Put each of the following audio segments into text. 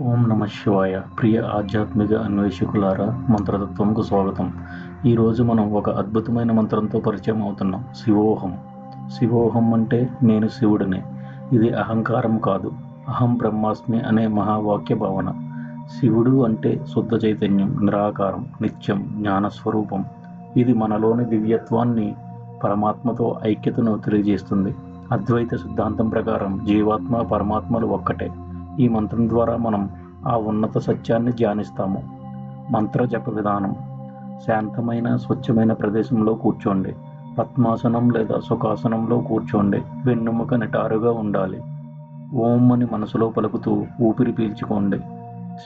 ఓం నమ శివాయ. ప్రియ ఆధ్యాత్మిక అన్వేషకులారా మంత్రతత్వంకు స్వాగతం. ఈరోజు మనం ఒక అద్భుతమైన మంత్రంతో పరిచయం అవుతున్నాం. శివోహం. శివోహం అంటే నేను శివుడిని. ఇది అహంకారం కాదు. అహం బ్రహ్మాస్మి అనే మహావాక్య భావన. శివుడు అంటే శుద్ధ చైతన్యం నిరాకారం నిత్యం జ్ఞానస్వరూపం. ఇది మనలోని దివ్యత్వాన్ని పరమాత్మతో ఐక్యతను తెలియజేస్తుంది. అద్వైత సిద్ధాంతం ప్రకారం జీవాత్మ పరమాత్మలు ఒక్కటే. ఈ మంత్రం ద్వారా మనం ఆ ఉన్నత సత్యాన్ని ధ్యానిస్తాము. మంత్ర జప విధానం. శాంతమైన స్వచ్ఛమైన ప్రదేశంలో కూర్చోండి. పద్మాసనం లేదా సుఖాసనంలో కూర్చోండి. వెన్నుముక నిటారుగా ఉండాలి. ఓం అని మనసులో పలుకుతూ ఊపిరి పీల్చుకోండి.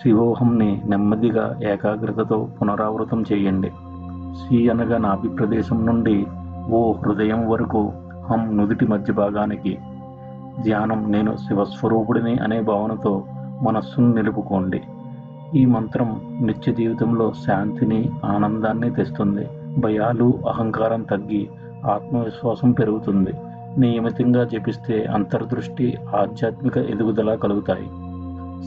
శివోహంని నెమ్మదిగా ఏకాగ్రతతో పునరావృతం చేయండి. సి అనగా నాభి ప్రదేశం నుండి ఓ హృదయం వరకు హం నుదుటి మధ్య భాగానికి ధ్యానం నేను శివస్వరూపుడిని అనే భావనతో మనస్సును నిలుపుకోండి. ఈ మంత్రం నిత్య జీవితంలో శాంతిని ఆనందాన్ని తెస్తుంది. భయాలు అహంకారం తగ్గి ఆత్మవిశ్వాసం పెరుగుతుంది. నియమితంగా జపిస్తే అంతర్దృష్టి ఆధ్యాత్మిక ఎదుగుదల కలుగుతాయి.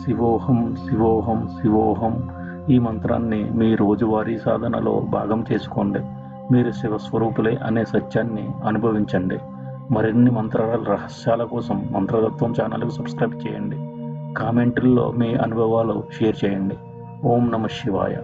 శివోహం శివోహం శివోహం ఈ మంత్రాన్ని మీ రోజువారీ సాధనలో భాగం చేసుకోండి. మీరు శివస్వరూపులే అనే సత్యాన్ని అనుభవించండి. మరిన్ని మంత్రాల రహస్యాల కోసం మంత్రతత్వం ఛానల్కు సబ్స్క్రైబ్ చేయండి. కామెంట్ల్లో మీ అనుభవాలు షేర్ చేయండి. ఓం నమ శివాయ.